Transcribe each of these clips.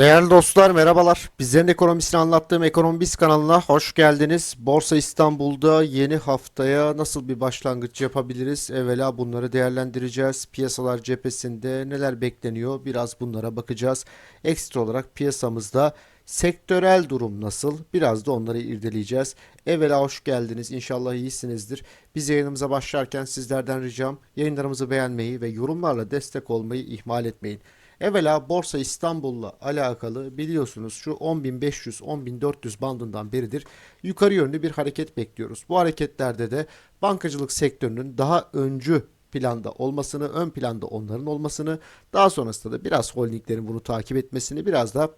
Değerli dostlar merhabalar. Bizlerin ekonomisini anlattığım Ekonomi Biz kanalına hoş geldiniz. Borsa İstanbul'da yeni haftaya nasıl bir başlangıç yapabiliriz? Evvela bunları değerlendireceğiz. Piyasalar cephesinde neler bekleniyor? Biraz bunlara bakacağız. Ekstra olarak piyasamızda sektörel durum nasıl? Biraz da onları irdeleyeceğiz. Evvela hoş geldiniz. İnşallah iyisinizdir. Biz yayınımıza başlarken sizlerden ricam yayınlarımızı beğenmeyi ve yorumlarla destek olmayı ihmal etmeyin. Evvela Borsa İstanbul'la alakalı biliyorsunuz şu 10.500-10.400 bandından beridir yukarı yönlü bir hareket bekliyoruz. Bu hareketlerde de bankacılık sektörünün daha öncü planda olmasını, ön planda onların olmasını, daha sonrasında da biraz holdinglerin bunu takip etmesini, biraz da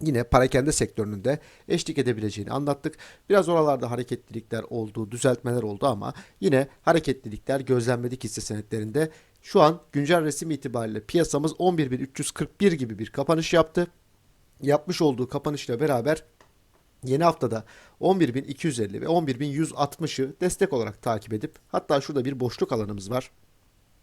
yine parakende sektörünün de eşlik edebileceğini anlattık. Biraz oralarda hareketlilikler oldu, düzeltmeler oldu ama yine hareketlilikler gözlenmedik hisse senetlerinde. Şu an güncel resim itibariyle piyasamız 11.341 gibi bir kapanış yaptı. Yapmış olduğu kapanışla beraber Yeni haftada 11.250 ve 11.160'ı destek olarak takip edip hatta şurada bir boşluk alanımız var.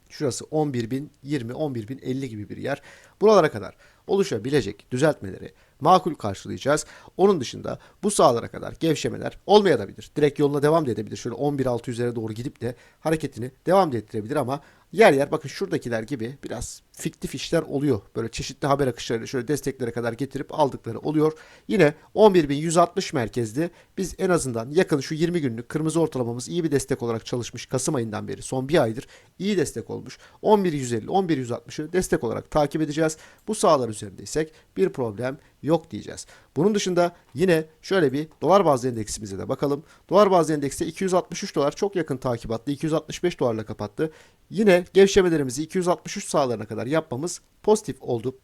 Şurası 11.020, 11.050 gibi bir yer. Buralara kadar oluşabilecek düzeltmeleri makul karşılayacağız. Onun dışında bu sahalara kadar gevşemeler olmayabilir. Direkt yoluna devam da edebilir. Şöyle 11.600'lere doğru gidip de hareketini devam da ettirebilir ama yer yer bakın şuradakiler gibi biraz fiktif işler oluyor. Böyle çeşitli haber akışlarıyla şöyle desteklere kadar getirip aldıkları oluyor. Yine 11.160 merkezli biz en azından yakın şu 20 günlük kırmızı ortalamamız iyi bir destek olarak çalışmış Kasım ayından beri son bir aydır iyi destek olmuş. 11.150 11.160'ı destek olarak takip edeceğiz. Bu sahalar üzerindeysek bir problem yok diyeceğiz. Bunun dışında yine şöyle bir dolar bazlı endeksimize de bakalım. Dolar bazlı endekste 263 dolar çok yakın takip attı. 265 dolarla kapattı. Yine gevşemelerimizi 263 sahalarına kadar yapmamız pozitif oldu.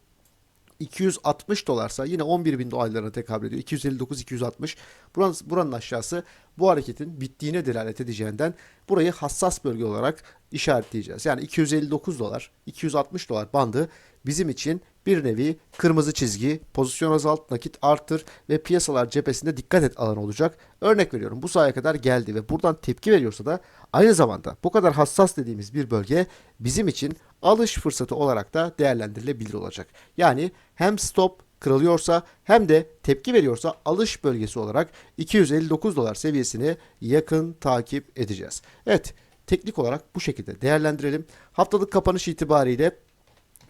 260 dolarsa yine 11 bin dolarlarına tekabül ediyor. 259-260. Buranın, buranın aşağısı bu hareketin bittiğine delalet edeceğinden burayı hassas bölge olarak işaretleyeceğiz. Yani 259 dolar, 260 dolar bandı bizim için bir nevi kırmızı çizgi, pozisyon azalt, nakit artır ve piyasalar cephesinde dikkat et alanı olacak. Örnek veriyorum bu sahaya kadar geldi ve buradan tepki veriyorsa da aynı zamanda bu kadar hassas dediğimiz bir bölge bizim için alış fırsatı olarak da değerlendirilebilir olacak. Yani hem stop kırılıyorsa hem de tepki veriyorsa alış bölgesi olarak 259 dolar seviyesini yakın takip edeceğiz. Evet teknik olarak bu şekilde değerlendirelim. Haftalık kapanış itibariyle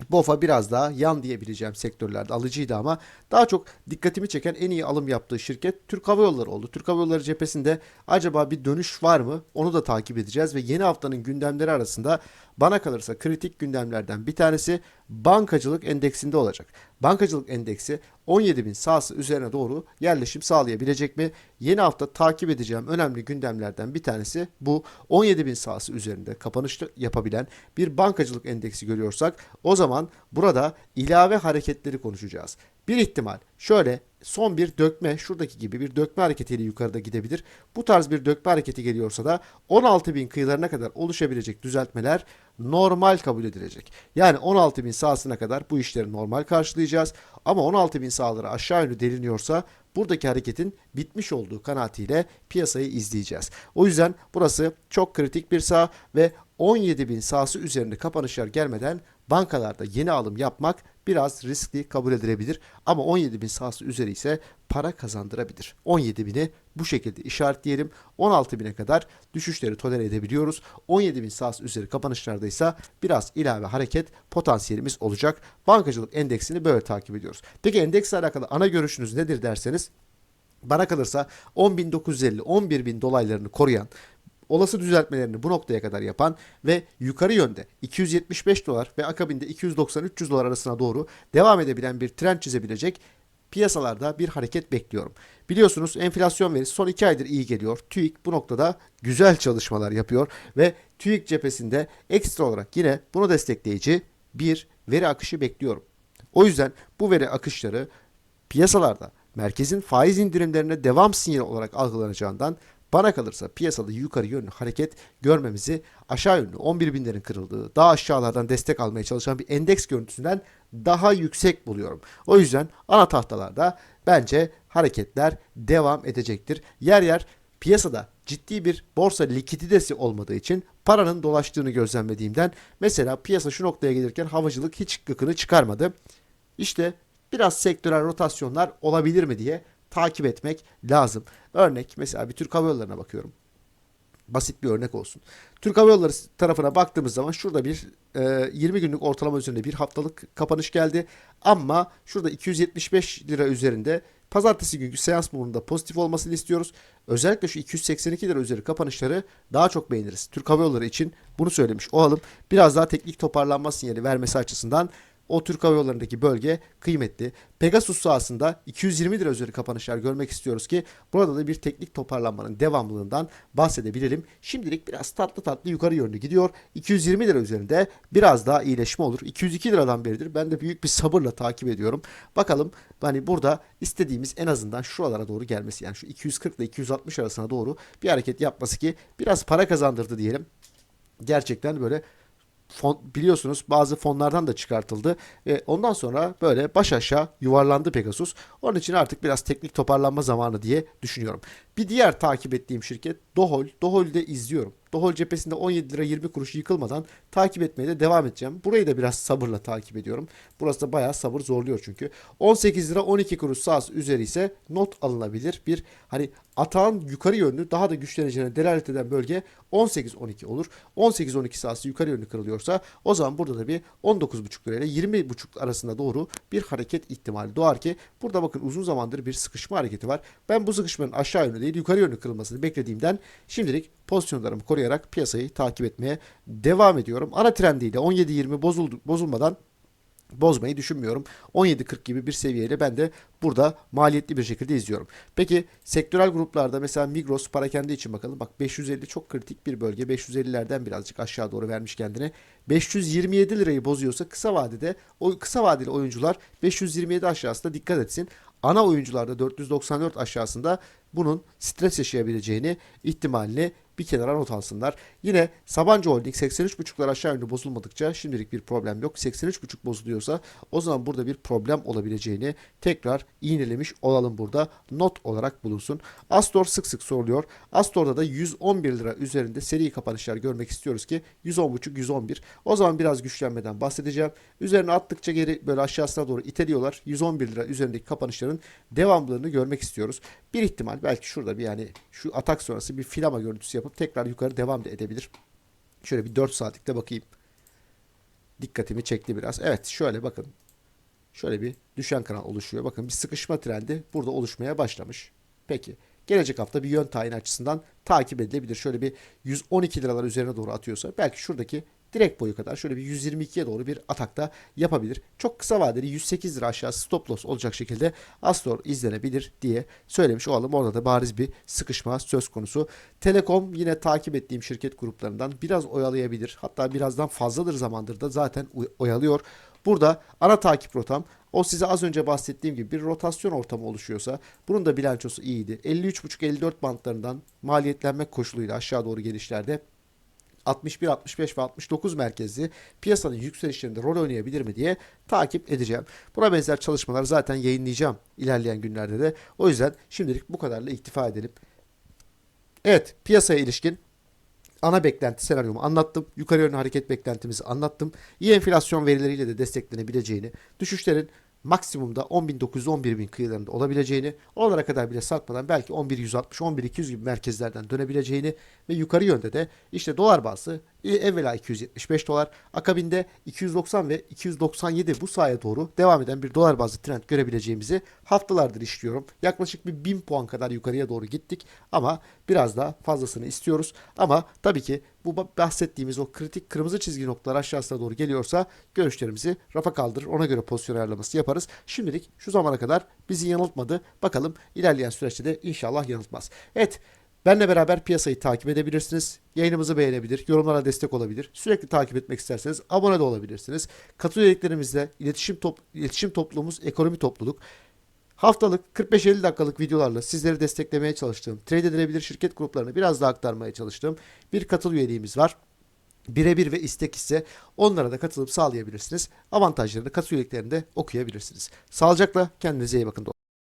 BOFA biraz daha yan diyebileceğim sektörlerde alıcıydı ama daha çok dikkatimi çeken en iyi alım yaptığı şirket Türk Hava Yolları oldu. Türk Hava Yolları cephesinde acaba bir dönüş var mı? Onu da takip edeceğiz ve yeni haftanın gündemleri arasında bana kalırsa kritik gündemlerden bir tanesi bankacılık endeksinde olacak. Bankacılık endeksi 17.000 sahası üzerine doğru yerleşim sağlayabilecek mi? Yeni hafta takip edeceğim önemli gündemlerden bir tanesi bu 17.000 sahası üzerinde kapanış yapabilen bir bankacılık endeksi görüyorsak o zaman burada ilave hareketleri konuşacağız. Bir ihtimal şöyle son bir dökme şuradaki gibi bir dökme hareketiyle yukarıda gidebilir. Bu tarz bir dökme hareketi geliyorsa da 16.000 kıyılarına kadar oluşabilecek düzeltmeler normal kabul edilecek. Yani 16.000 sahasına kadar bu işleri normal karşılayacağız. Ama 16.000 sahaları aşağı yönlü deliniyorsa buradaki hareketin bitmiş olduğu kanaatiyle piyasayı izleyeceğiz. O yüzden burası çok kritik bir saha ve 17.000 sahası üzerinde kapanışlar gelmeden bankalarda yeni alım yapmak biraz riskli kabul edilebilir. Ama 17.000 sahası üzeri ise para kazandırabilir. 17.000'i bu şekilde işaretleyelim. 16.000'e kadar düşüşleri tolere edebiliyoruz. 17.000 sahası üzeri kapanışlarda ise biraz ilave hareket potansiyelimiz olacak. Bankacılık endeksini böyle takip ediyoruz. Peki endeksle alakalı ana görüşünüz nedir derseniz bana kalırsa 10.950 11.000 dolaylarını koruyan olası düzeltmelerini bu noktaya kadar yapan ve yukarı yönde 275 dolar ve akabinde 290-300 dolar arasına doğru devam edebilen bir trend çizebilecek piyasalarda bir hareket bekliyorum. Biliyorsunuz enflasyon verisi son 2 aydır iyi geliyor. TÜİK bu noktada güzel çalışmalar yapıyor ve TÜİK cephesinde ekstra olarak yine bunu destekleyici bir veri akışı bekliyorum. O yüzden bu veri akışları piyasalarda merkezin faiz indirimlerine devam sinyali olarak algılanacağından bana kalırsa piyasada yukarı yönlü hareket görmemizi aşağı yönlü 11 binlerin kırıldığı daha aşağılardan destek almaya çalışan bir endeks görüntüsünden daha yüksek buluyorum. O yüzden ana tahtalarda bence hareketler devam edecektir. Yer yer piyasada ciddi bir borsa likiditesi olmadığı için paranın dolaştığını gözlemlediğimden mesela piyasa şu noktaya gelirken havacılık hiç gıkını çıkarmadı. İşte biraz sektörel rotasyonlar olabilir mi diye takip etmek lazım. Örnek mesela bir Türk Hava Yolları'na bakıyorum. Basit bir örnek olsun. Türk Hava Yolları tarafına baktığımız zaman şurada bir e, 20 günlük ortalama üzerinde bir haftalık kapanış geldi. Ama şurada 275 lira üzerinde pazartesi günkü seans mumunda pozitif olmasını istiyoruz. Özellikle şu 282 lira üzeri kapanışları daha çok beğeniriz. Türk Hava Yolları için bunu söylemiş olalım. Biraz daha teknik toparlanma sinyali vermesi açısından o Türk Hava Yolları'ndaki bölge kıymetli. Pegasus sahasında 220 lira üzeri kapanışlar görmek istiyoruz ki burada da bir teknik toparlanmanın devamlılığından bahsedebilelim. Şimdilik biraz tatlı tatlı yukarı yönlü gidiyor. 220 lira üzerinde biraz daha iyileşme olur. 202 liradan beridir. Ben de büyük bir sabırla takip ediyorum. Bakalım hani burada istediğimiz en azından şuralara doğru gelmesi. Yani şu 240 ile 260 arasına doğru bir hareket yapması ki biraz para kazandırdı diyelim. Gerçekten böyle fon, biliyorsunuz bazı fonlardan da çıkartıldı. Ve ondan sonra böyle baş aşağı yuvarlandı Pegasus. Onun için artık biraz teknik toparlanma zamanı diye düşünüyorum. Bir diğer takip ettiğim şirket Dohol. Dohol'ü izliyorum. Dohol cephesinde 17 lira 20 kuruş yıkılmadan takip etmeye de devam edeceğim. Burayı da biraz sabırla takip ediyorum. Burası da bayağı sabır zorluyor çünkü. 18 lira 12 kuruş sağ üzeri ise not alınabilir. Bir hani atağın yukarı yönlü daha da güçleneceğine delalet eden bölge 18-12 olur. 18-12 sahası yukarı yönlü kırılıyorsa o zaman burada da bir 19,5 lira ile 20,5 arasında doğru bir hareket ihtimali doğar ki burada bakın uzun zamandır bir sıkışma hareketi var. Ben bu sıkışmanın aşağı yönlü değil yukarı yönlü kırılmasını beklediğimden şimdilik pozisyonlarımı koruyarak piyasayı takip etmeye devam ediyorum. Ana trendiyle 17-20 bozuldu, bozulmadan bozmayı düşünmüyorum. 17.40 gibi bir seviyeyle ben de burada maliyetli bir şekilde izliyorum. Peki sektörel gruplarda mesela Migros Parakende için bakalım. Bak 550 çok kritik bir bölge. 550'lerden birazcık aşağı doğru vermiş kendine. 527 lirayı bozuyorsa kısa vadede o kısa vadeli oyuncular 527 aşağısında dikkat etsin. Ana oyuncularda 494 aşağısında bunun stres yaşayabileceğini ihtimalini bir kenara not alsınlar. Yine Sabancı Holding 83.5'lar aşağı yönlü bozulmadıkça şimdilik bir problem yok. 83.5 bozuluyorsa o zaman burada bir problem olabileceğini tekrar iğnelemiş olalım burada. Not olarak bulunsun. Astor sık sık soruluyor. Astor'da da 111 lira üzerinde seri kapanışlar görmek istiyoruz ki 110.5 111. O zaman biraz güçlenmeden bahsedeceğim. Üzerine attıkça geri böyle aşağısına doğru iteliyorlar. 111 lira üzerindeki kapanışların devamlılığını görmek istiyoruz. Bir ihtimal belki şurada bir yani şu atak sonrası bir filama görüntüsü yapıp tekrar yukarı devam da edebilir. Şöyle bir 4 saatlikte bakayım. Dikkatimi çekti biraz. Evet şöyle bakın. Şöyle bir düşen kanal oluşuyor. Bakın bir sıkışma trendi burada oluşmaya başlamış. Peki. Gelecek hafta bir yön tayini açısından takip edilebilir. Şöyle bir 112 liralar üzerine doğru atıyorsa belki şuradaki direkt boyu kadar şöyle bir 122'ye doğru bir atakta yapabilir. Çok kısa vadeli 108 lira aşağı stop loss olacak şekilde Astor izlenebilir diye söylemiş olalım. Orada da bariz bir sıkışma söz konusu. Telekom yine takip ettiğim şirket gruplarından biraz oyalayabilir. Hatta birazdan fazladır zamandır da zaten oyalıyor. Burada ana takip rotam o size az önce bahsettiğim gibi bir rotasyon ortamı oluşuyorsa bunun da bilançosu iyiydi. 53.5-54 bantlarından maliyetlenmek koşuluyla aşağı doğru gelişlerde 61, 65 ve 69 merkezli piyasanın yükselişlerinde rol oynayabilir mi diye takip edeceğim. Buna benzer çalışmalar zaten yayınlayacağım ilerleyen günlerde de. O yüzden şimdilik bu kadarla iktifa edelim. Evet piyasaya ilişkin ana beklenti senaryomu anlattım. Yukarı yönlü hareket beklentimizi anlattım. İyi enflasyon verileriyle de desteklenebileceğini, düşüşlerin maksimumda 10.900-11.000 kıyılarında olabileceğini, oralara kadar bile satmadan belki 11.160-11.200 gibi merkezlerden dönebileceğini ve yukarı yönde de işte dolar bazlı evvela 275 dolar, akabinde 290 ve 297 bu sahaya doğru devam eden bir dolar bazlı trend görebileceğimizi haftalardır işliyorum. Yaklaşık bir 1000 puan kadar yukarıya doğru gittik ama biraz daha fazlasını istiyoruz. Ama tabii ki bu bahsettiğimiz o kritik kırmızı çizgi noktalar aşağısına doğru geliyorsa görüşlerimizi rafa kaldırır. Ona göre pozisyon ayarlaması yaparız. Şimdilik şu zamana kadar bizi yanıltmadı. Bakalım ilerleyen süreçte de inşallah yanıltmaz. Evet Benle beraber piyasayı takip edebilirsiniz. Yayınımızı beğenebilir, yorumlara destek olabilir. Sürekli takip etmek isterseniz abone de olabilirsiniz. Katıl üyeliklerimizle iletişim, top, iletişim topluluğumuz ekonomi topluluk. Haftalık 45-50 dakikalık videolarla sizleri desteklemeye çalıştığım, trade edilebilir şirket gruplarını biraz daha aktarmaya çalıştığım bir katıl üyeliğimiz var. Birebir ve istek ise onlara da katılıp sağlayabilirsiniz. Avantajlarını katıl üyeliklerinde okuyabilirsiniz. Sağlıcakla kendinize iyi bakın dostlar.